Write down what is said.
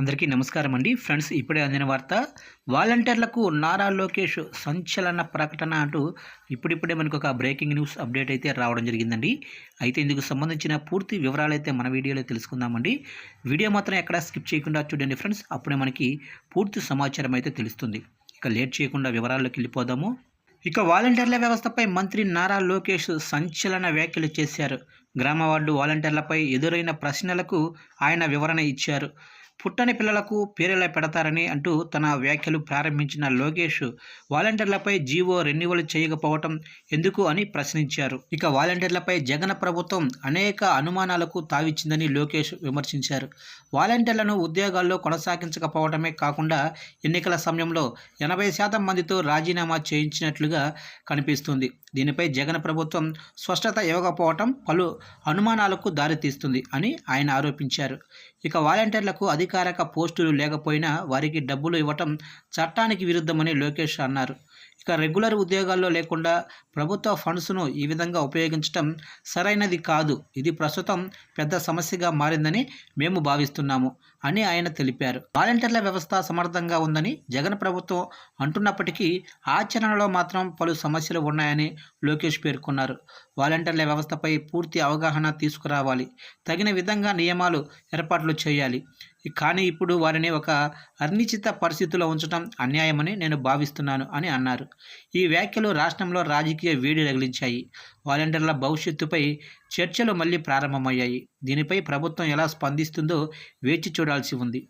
అందరికీ నమస్కారం అండి. ఫ్రెండ్స్ ఇప్పుడే అందిన వార్త వాలంటీర్లకు నారా లోకేష్ సంచలన ప్రకటన అంటూ ఇప్పుడిప్పుడే మనకు ఒక బ్రేకింగ్ న్యూస్ అప్డేట్ అయితే రావడం జరిగిందండి. అయితే ఇందుకు సంబంధించిన పూర్తి వివరాలు అయితే మన వీడియోలో తెలుసుకుందామండి. వీడియో మాత్రం ఎక్కడ స్కిప్ చేయకుండా చూడండి ఫ్రెండ్స్. అప్పుడే మనకి పూర్తి సమాచారం అయితే తెలుస్తుంది. ఇక లేట్ చేయకుండా వివరాల్లోకి వెళ్ళిపోదాము. ఇక వాలంటీర్ల వ్యవస్థపై మంత్రి నారా లోకేష్ సంచలన వ్యాఖ్యలు చేశారు. గ్రామ వార్డు వాలంటీర్లపై ఎదురైన ప్రశ్నలకు ఆయన వివరణ ఇచ్చారు. పుట్టని పిల్లలకు పేరెలా పెడతారని అంటూ తన వ్యాఖ్యలు ప్రారంభించిన లోకేష్ వాలంటీర్లపై జీవో రెన్యువల్ చేయకపోవటం ఎందుకు అని ప్రశ్నించారు. ఇక వాలంటీర్లపై జగన్ ప్రభుత్వం అనేక అనుమానాలకు తావిచ్చిందని లోకేష్ విమర్శించారు. వాలంటీర్లను ఉద్యోగాల్లో కొనసాగించకపోవడమే కాకుండా ఎన్నికల సమయంలో ఎనభై శాతం మందితో రాజీనామా చేయించినట్లుగా కనిపిస్తుంది. దీనిపై జగన్ ప్రభుత్వం స్పష్టత ఇవ్వకపోవటం పలు అనుమానాలకు దారితీస్తుంది అని ఆయన ఆరోపించారు. ఇక వాలంటీర్లకు అధికారిక పోస్టులు లేకపోయినా వారికి డబ్బులు ఇవ్వటం చట్టానికి విరుద్ధమని లోకేష్ అన్నారు. ఇక రెగ్యులర్ ఉద్యోగాల్లో లేకుండా ప్రభుత్వ ఫండ్స్ను ఈ విధంగా ఉపయోగించటం సరైనది కాదు. ఇది ప్రస్తుతం పెద్ద సమస్యగా మారిందని మేము భావిస్తున్నాము అని ఆయన తెలిపారు. వాలంటీర్ల వ్యవస్థ సమర్థంగా ఉందని జగన్ ప్రభుత్వం అంటున్నప్పటికీ ఆచరణలో మాత్రం పలు సమస్యలు ఉన్నాయని లోకేష్ పేర్కొన్నారు. వాలంటీర్ల వ్యవస్థపై పూర్తి అవగాహన తీసుకురావాలి. తగిన విధంగా నియమాలు ఏర్పాట్లు చేయాలి. కానీ ఇప్పుడు వారిని ఒక అనిశ్చిత పరిస్థితిలో ఉంచడం అన్యాయమని నేను భావిస్తున్నాను అని అన్నారు. ఈ వ్యాఖ్యలు రాష్ట్రంలో రాజకీయ వేడి రగిలించాయి. వాలంటీర్ల భవిష్యత్తుపై చర్చలు మళ్ళీ ప్రారంభమయ్యాయి. దీనిపై ప్రభుత్వం ఎలా స్పందిస్తుందో వేచి చూడాల్సి ఉంది.